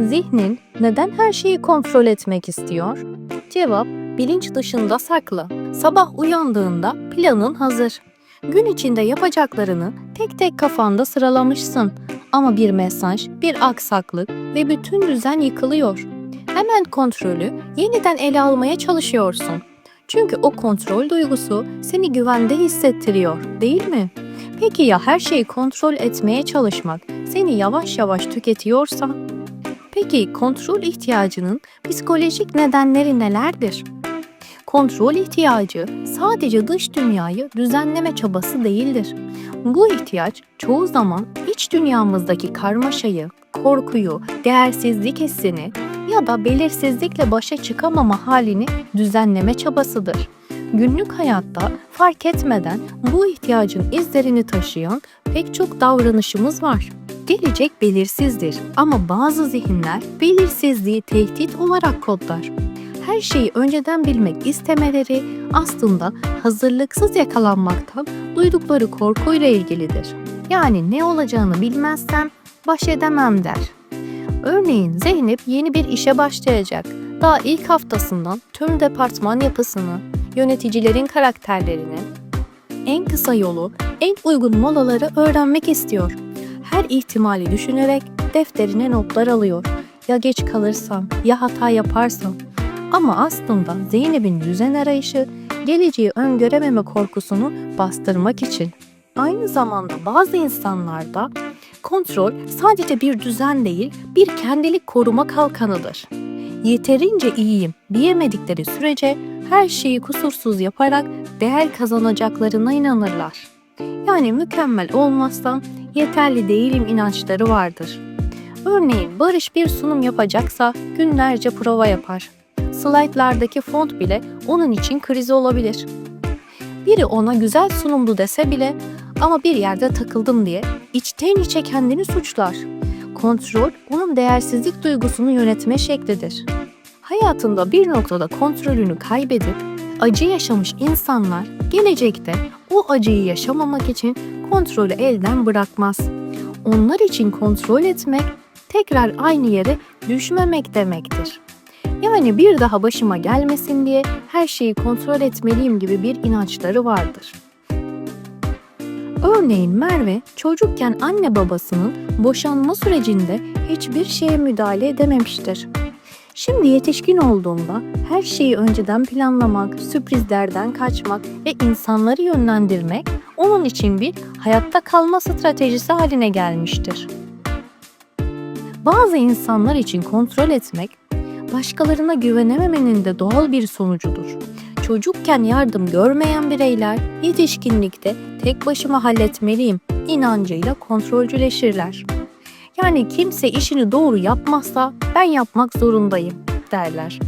Zihnin neden her şeyi kontrol etmek istiyor? Cevap bilinç dışında saklı. Sabah uyandığında planın hazır. Gün içinde yapacaklarını tek tek kafanda sıralamışsın. Ama bir mesaj, bir aksaklık ve bütün düzen yıkılıyor. Hemen kontrolü yeniden ele almaya çalışıyorsun. Çünkü o kontrol duygusu seni güvende hissettiriyor, değil mi? Peki ya her şeyi kontrol etmeye çalışmak seni yavaş yavaş tüketiyorsa? Peki kontrol ihtiyacının psikolojik nedenleri nelerdir? Kontrol ihtiyacı sadece dış dünyayı düzenleme çabası değildir. Bu ihtiyaç çoğu zaman iç dünyamızdaki karmaşayı, korkuyu, değersizlik hissini ya da belirsizlikle başa çıkamama halini düzenleme çabasıdır. Günlük hayatta fark etmeden bu ihtiyacın izlerini taşıyan pek çok davranışımız var. Gelecek belirsizdir ama bazı zihinler belirsizliği tehdit olarak kodlar. Her şeyi önceden bilmek istemeleri aslında hazırlıksız yakalanmaktan duydukları korkuyla ilgilidir. Yani ne olacağını bilmezsem baş edemem der. Örneğin Zeynep yeni bir işe başlayacak. Daha ilk haftasından tüm departman yapısını, yöneticilerin karakterlerini, en kısa yolu, en uygun molaları öğrenmek istiyor. Her ihtimali düşünerek defterine notlar alıyor. Ya geç kalırsam, ya hata yaparsam. Ama aslında Zeynep'in düzen arayışı geleceği öngörememe korkusunu bastırmak için. Aynı zamanda bazı insanlarda kontrol sadece bir düzen değil, bir kendilik koruma kalkanıdır. Yeterince iyiyim diyemedikleri sürece her şeyi kusursuz yaparak değer kazanacaklarına inanırlar. Yani mükemmel olmazsam yeterli değilim inançları vardır. Örneğin Barış bir sunum yapacaksa günlerce prova yapar. Slaytlardaki font bile onun için krizi olabilir. Biri ona güzel sunumdu dese bile ama bir yerde takıldım diye içten içe kendini suçlar. Kontrol onun değersizlik duygusunu yönetme şeklidir. Hayatında bir noktada kontrolünü kaybedip acı yaşamış insanlar gelecekte o acıyı yaşamamak için kontrolü elden bırakmaz. Onlar için kontrol etmek tekrar aynı yere düşmemek demektir. Yani bir daha başıma gelmesin diye her şeyi kontrol etmeliyim gibi bir inançları vardır. Örneğin Merve çocukken anne babasının boşanma sürecinde hiçbir şeye müdahale edememiştir. Şimdi yetişkin olduğunda her şeyi önceden planlamak, sürprizlerden kaçmak ve insanları yönlendirmek onun için bir hayatta kalma stratejisi haline gelmiştir. Bazı insanlar için kontrol etmek, başkalarına güvenememenin de doğal bir sonucudur. Çocukken yardım görmeyen bireyler yetişkinlikte tek başıma halletmeliyim inancıyla kontrolcüleşirler. Yani kimse işini doğru yapmazsa ben yapmak zorundayım derler.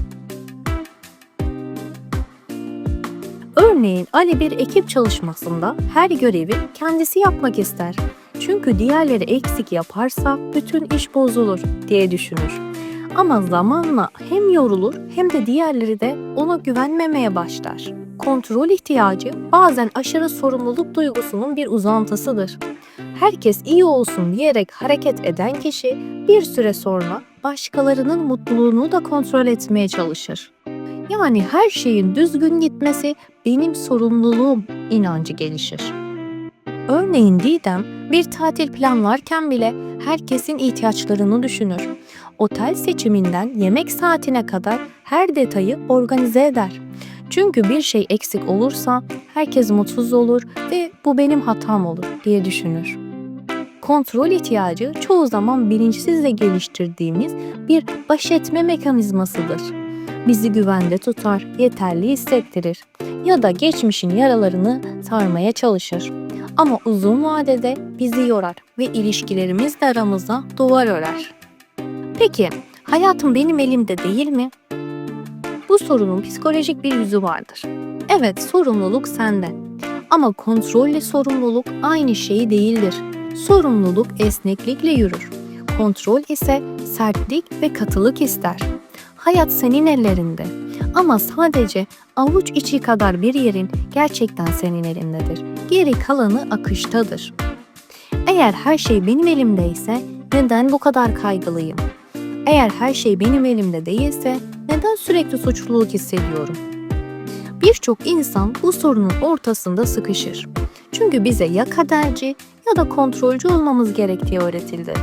Örneğin Ali bir ekip çalışmasında her görevi kendisi yapmak ister. Çünkü diğerleri eksik yaparsa bütün iş bozulur diye düşünür. Ama zamanla hem yorulur hem de diğerleri de ona güvenmemeye başlar. Kontrol ihtiyacı bazen aşırı sorumluluk duygusunun bir uzantısıdır. Herkes iyi olsun diyerek hareket eden kişi bir süre sonra başkalarının mutluluğunu da kontrol etmeye çalışır. Yani her şeyin düzgün gitmesi benim sorumluluğum inancı gelişir. Örneğin Didem bir tatil planlarken bile herkesin ihtiyaçlarını düşünür. Otel seçiminden yemek saatine kadar her detayı organize eder. Çünkü bir şey eksik olursa herkes mutsuz olur ve bu benim hatam olur diye düşünür. Kontrol ihtiyacı çoğu zaman bilinçsizce geliştirdiğimiz bir baş etme mekanizmasıdır. Bizi güvende tutar, yeterli hissettirir ya da geçmişin yaralarını sarmaya çalışır. Ama uzun vadede bizi yorar ve ilişkilerimizle aramızda duvar örer. Peki, hayatım benim elimde değil mi? Bu sorunun psikolojik bir yüzü vardır. Evet, sorumluluk sende. Ama kontrolle sorumluluk aynı şey değildir. Sorumluluk esneklikle yürür. Kontrol ise sertlik ve katılık ister. Hayat senin ellerinde. Ama sadece avuç içi kadar bir yerin gerçekten senin elindedir. Geri kalanı akıştadır. Eğer her şey benim elimdeyse neden bu kadar kaygılıyım? Eğer her şey benim elimde değilse neden sürekli suçluluk hissediyorum? Birçok insan bu sorunun ortasında sıkışır. Çünkü bize ya kaderci ya da kontrolcü olmamız gerektiği öğretildi.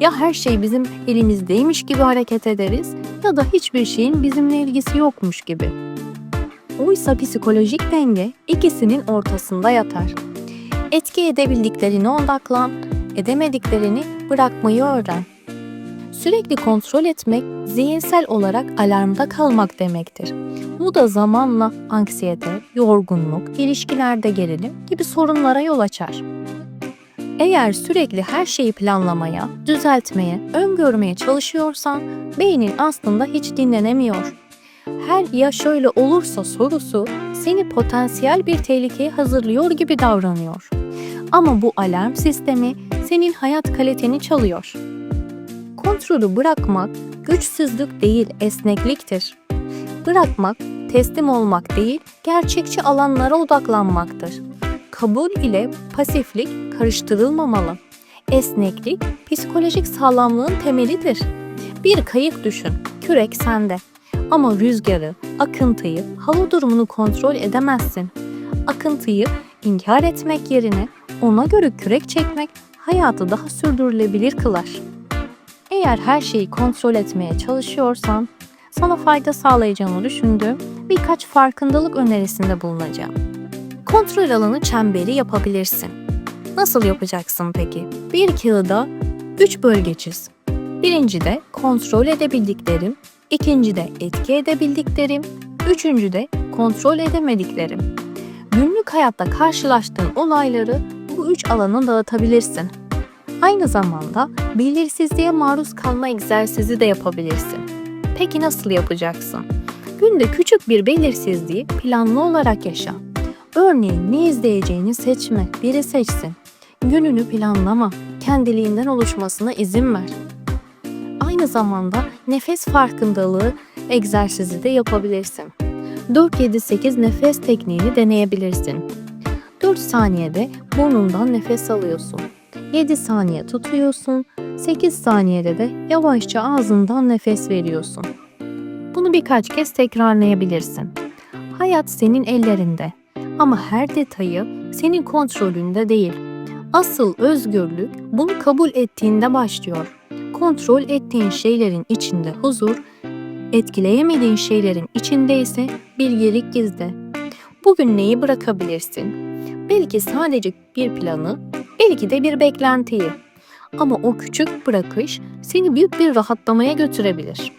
Ya her şey bizim elimizdeymiş gibi hareket ederiz ya da hiçbir şeyin bizimle ilgisi yokmuş gibi. Oysa psikolojik denge ikisinin ortasında yatar. Etki edebildiklerine odaklan, edemediklerini bırakmayı öğren. Sürekli kontrol etmek zihinsel olarak alarmda kalmak demektir. Bu da zamanla anksiyete, yorgunluk, ilişkilerde gerilim gibi sorunlara yol açar. Eğer sürekli her şeyi planlamaya, düzeltmeye, öngörmeye çalışıyorsan beynin aslında hiç dinlenemiyor. Her ya şöyle olursa sorusu seni potansiyel bir tehlikeye hazırlıyor gibi davranıyor. Ama bu alarm sistemi senin hayat kaliteni çalıyor. Kontrolü bırakmak güçsüzlük değil, esnekliktir. Bırakmak teslim olmak değil, gerçekçi alanlara odaklanmaktır. Kabul ile pasiflik karıştırılmamalı. Esneklik psikolojik sağlamlığın temelidir. Bir kayık düşün, kürek sende. Ama rüzgarı, akıntıyı, hava durumunu kontrol edemezsin. Akıntıyı inkar etmek yerine ona göre kürek çekmek hayatı daha sürdürülebilir kılar. Eğer her şeyi kontrol etmeye çalışıyorsan, sana fayda sağlayacağını düşündüğüm birkaç farkındalık önerisinde bulunacağım. Kontrol alanı çemberi yapabilirsin. Nasıl yapacaksın peki? Bir kağıda 3 bölge çiz. Birincide kontrol edebildiklerim, ikincide etki edebildiklerim, üçüncüde kontrol edemediklerim. Günlük hayatta karşılaştığın olayları bu üç alana dağıtabilirsin. Aynı zamanda belirsizliğe maruz kalma egzersizi de yapabilirsin. Peki nasıl yapacaksın? Günde küçük bir belirsizliği planlı olarak yaşa. Örneğin ne izleyeceğini seçme, biri seçsin. Gününü planlama, kendiliğinden oluşmasına izin ver. Aynı zamanda nefes farkındalığı egzersizi de yapabilirsin. 4-7-8 nefes tekniğini deneyebilirsin. 4 saniyede burnundan nefes alıyorsun. 7 saniye tutuyorsun. 8 saniyede de yavaşça ağzından nefes veriyorsun. Bunu birkaç kez tekrarlayabilirsin. Hayat senin ellerinde ama her detayı senin kontrolünde değil. Asıl özgürlük bunu kabul ettiğinde başlıyor. Kontrol ettiğin şeylerin içinde huzur, etkileyemediğin şeylerin içinde ise bilgelik gizli. Bugün neyi bırakabilirsin? Belki sadece bir planı, belki de bir beklentiyi. Ama o küçük bırakış seni büyük bir rahatlamaya götürebilir.